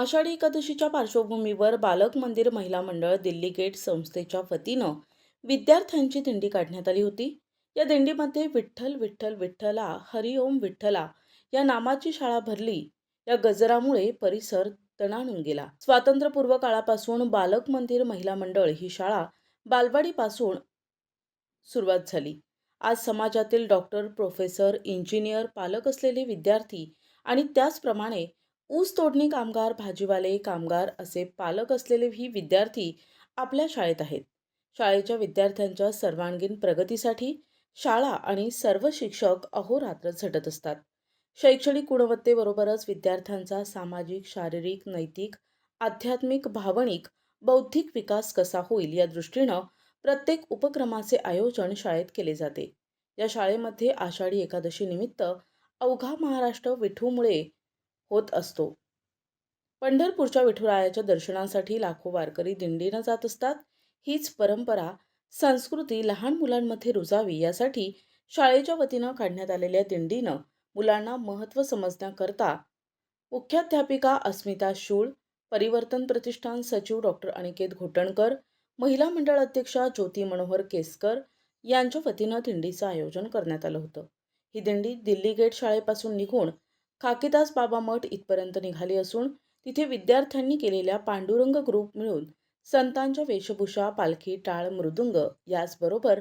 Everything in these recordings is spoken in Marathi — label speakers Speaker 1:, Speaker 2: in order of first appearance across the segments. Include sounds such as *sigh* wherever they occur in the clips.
Speaker 1: आषाढी एकादशीच्या पार्श्वभूमीवर बालक मंदिर महिला मंडळ दिल्ली गेट संस्थेच्या वतीनं विद्यार्थ्यांची दिंडी काढण्यात आली होती. या दिंडीमध्ये विठ्ठल विठ्ठल विठ्ठला हरिओम विठ्ठला या नामाची शाळा भरली. या गजरामुळे परिसर तणाणून गेला. स्वातंत्र्यपूर्व काळापासून बालक मंदिर महिला मंडळ ही शाळा बालवाडीपासून सुरुवात झाली. आज समाजातील डॉक्टर प्रोफेसर इंजिनियर पालक असलेले विद्यार्थी आणि त्याचप्रमाणे ऊस तोडणी कामगार भाजीवाले कामगार असे पालक असलेले ही विद्यार्थी आपल्या शाळेत आहेत. शाळेच्या विद्यार्थ्यांच्या सर्वांगीण प्रगतीसाठी शाळा आणि सर्व शिक्षक अहोरात्र झटत असतात. शैक्षणिक गुणवत्तेबरोबरच विद्यार्थ्यांचा सामाजिक शारीरिक नैतिक आध्यात्मिक भावनिक बौद्धिक विकास कसा होईल या दृष्टीनं प्रत्येक उपक्रमाचे आयोजन शाळेत केले जाते. या शाळेमध्ये आषाढी एकादशी निमित्त अवघा महाराष्ट्र विठूमुळे होत असतो. पंढरपूरच्या विठुरायाच्या दर्शनासाठी लाखो वारकरी दिंडीनं जात असतात. हीच परंपरा संस्कृती लहान मुलांमध्ये रुजावी यासाठी शाळेच्या वतीनं काढण्यात आलेल्या दिंडीनं मुलांना महत्त्व समजण्याकरता मुख्याध्यापिका अस्मिता शूळ परिवर्तन प्रतिष्ठान सचिव डॉक्टर अनिकेत घोटणकर महिला मंडळ अध्यक्षा ज्योती मनोहर केसकर यांच्या वतीनं दिंडीचं आयोजन करण्यात आलं होतं. ही दिंडी दिल्ली गेट शाळेपासून निघून खाकीदास बाबा मठ इथपर्यंत निघाली असून तिथे विद्यार्थ्यांनी केलेल्या पांडुरंग ग्रुप मिळून संतांच्या वेशभूषा पालखी टाळ मृदुंग याचबरोबर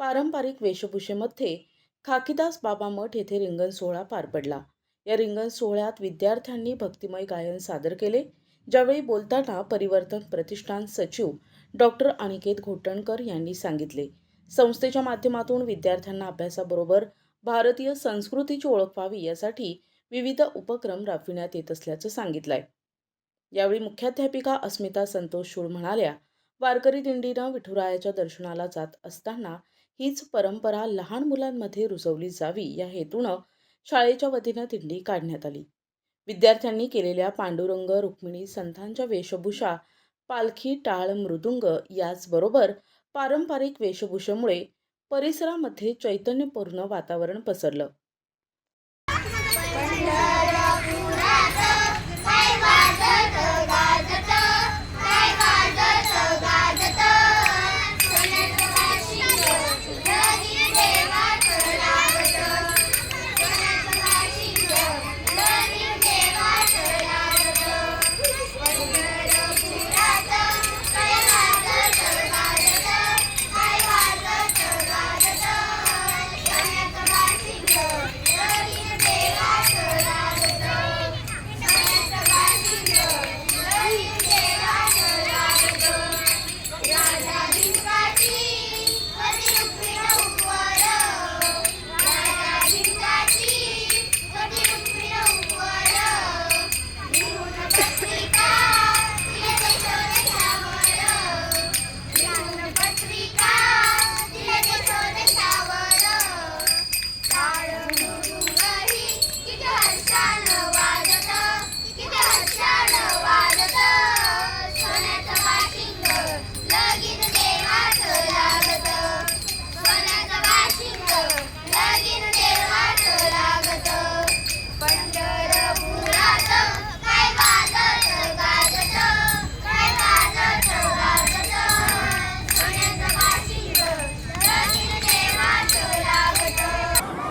Speaker 1: पारंपरिक वेशभूषेमध्ये खाकीदास बाबा मठ येथे रिंगण सोहळा पार पडला. या रिंगण सोहळ्यात विद्यार्थ्यांनी भक्तिमय गायन सादर केले ज्यावेळी बोलताना परिवर्तन प्रतिष्ठान सचिव डॉक्टर अनिकेत घोटणकर यांनी सांगितले. संस्थेच्या माध्यमातून विद्यार्थ्यांना अभ्यासाबरोबर भारतीय संस्कृतीची ओळख व्हावी यासाठी विविध उपक्रम राबविण्यात येत असल्याचं सांगितलं आहे यावेळी मुख्याध्यापिका अस्मिता संतोष शूळ म्हणाल्या वारकरी दिंडीनं विठुरायाच्या दर्शनाला जात असताना हीच परंपरा लहान मुलांमध्ये रुजवली जावी या हेतूनं शाळेच्या वतीनं दिंडी काढण्यात आली. विद्यार्थ्यांनी केलेल्या पांडुरंग रुक्मिणी संतांच्या वेशभूषा पालखी टाळ मृदुंग याचबरोबर पारंपरिक वेशभूषेमुळे परिसरामध्ये चैतन्यपूर्ण वातावरण पसरलं.
Speaker 2: கண்ட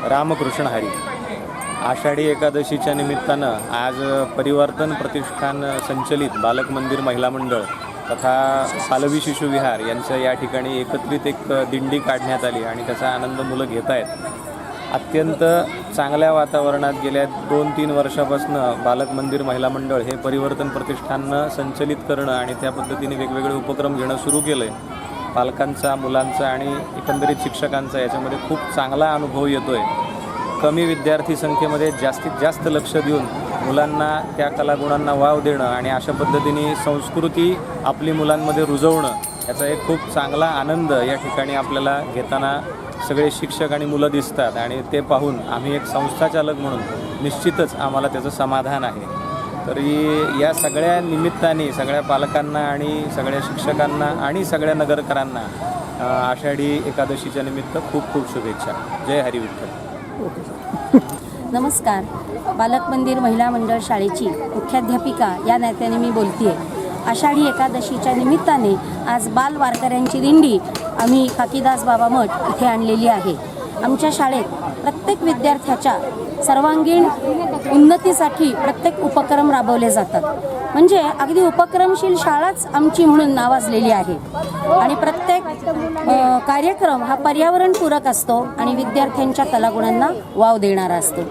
Speaker 3: रामकृष्ण हरी. आषाढी एकादशीच्या निमित्तानं आज परिवर्तन प्रतिष्ठान संचलित बालक मंदिर महिला मंडळ तथा पालवी शिशुविहार यांच्या या ठिकाणी एकत्रित एक दिंडी काढण्यात आली आणि त्याचा आनंद मुलं घेत आहेत. अत्यंत चांगल्या वातावरणात गेल्या दोन तीन वर्षापासून बालक मंदिर महिला मंडळ हे परिवर्तन प्रतिष्ठाननं संचलित करणं आणि त्या पद्धतीने वेगवेगळे उपक्रम घेणं सुरू केलं आहे पालकांचा मुलांचा आणि एकंदरीत शिक्षकांचा याच्यामध्ये खूप चांगला अनुभव येतो आहे कमी विद्यार्थी संख्येमध्ये जास्तीत जास्त लक्ष देऊन मुलांना त्या कलागुणांना वाव देणं आणि अशा पद्धतीने संस्कृती आपली मुलांमध्ये रुजवणं याचा एक खूप चांगला आनंद या ठिकाणी आपल्याला घेताना सगळे शिक्षक आणि मुलं दिसतात. आणि ते पाहून आम्ही एक संस्थाचालक म्हणून निश्चितच आम्हाला त्याचं समाधान आहे. तरी या सगळ्या निमित्ताने सगळ्या पालकांना आणि सगळ्या शिक्षकांना आणि सगळ्या नगरकरांना आषाढी एकादशीच्या निमित्त खूप खूप शुभेच्छा. जय हरी विठ्ठल. *laughs*
Speaker 4: नमस्कार. बालक मंदिर महिला मंडळ शाळेची मुख्याध्यापिका या नात्याने मी बोलते आषाढी एकादशीच्या निमित्ताने आज बाल वारकऱ्यांची दिंडी आम्ही काकीदास बाबा मठ इथे आणलेली आहे. आमच्या शाळेत प्रत्येक विद्यार्थ्याच्या सर्वांगीण उन्नतीसाठी प्रत्येक उपक्रम राबवले जातात. म्हणजे अगदी उपक्रमशील शाळाच आमची म्हणून नावाजलेली आहे. आणि प्रत्येक कार्यक्रम हा पर्यावरणपूरक असतो आणि विद्यार्थ्यांच्या कलागुणांना वाव देणारा असतो.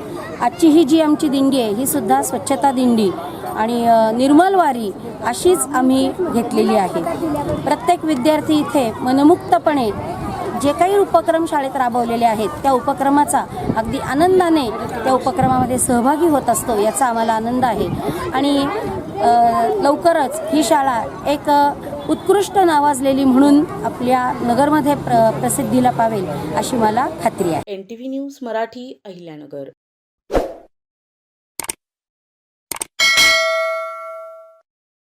Speaker 4: आजची ही जी आमची दिंडी आहे ही सुद्धा स्वच्छता दिंडी आणि निर्मलवारी निर्मल वारी अशीच आम्ही घेतलेली आहे. प्रत्येक विद्यार्थी इथे मनमुक्तपणे जे काही उपक्रम शाळेत राबवलेले आहेत त्या उपक्रमाचा अगदी आनंदाने त्या उपक्रमामध्ये सहभागी होत असतो याचा आम्हाला आनंद आहे. आणि लवकरच ही शाळा एक उत्कृष्ट नावाजलेली म्हणून आपल्या नगरमध्ये प्र प्रसिद्धीला पावेल अशी मला खात्री आहे.
Speaker 1: N T V news Marathi Ahilyanagar.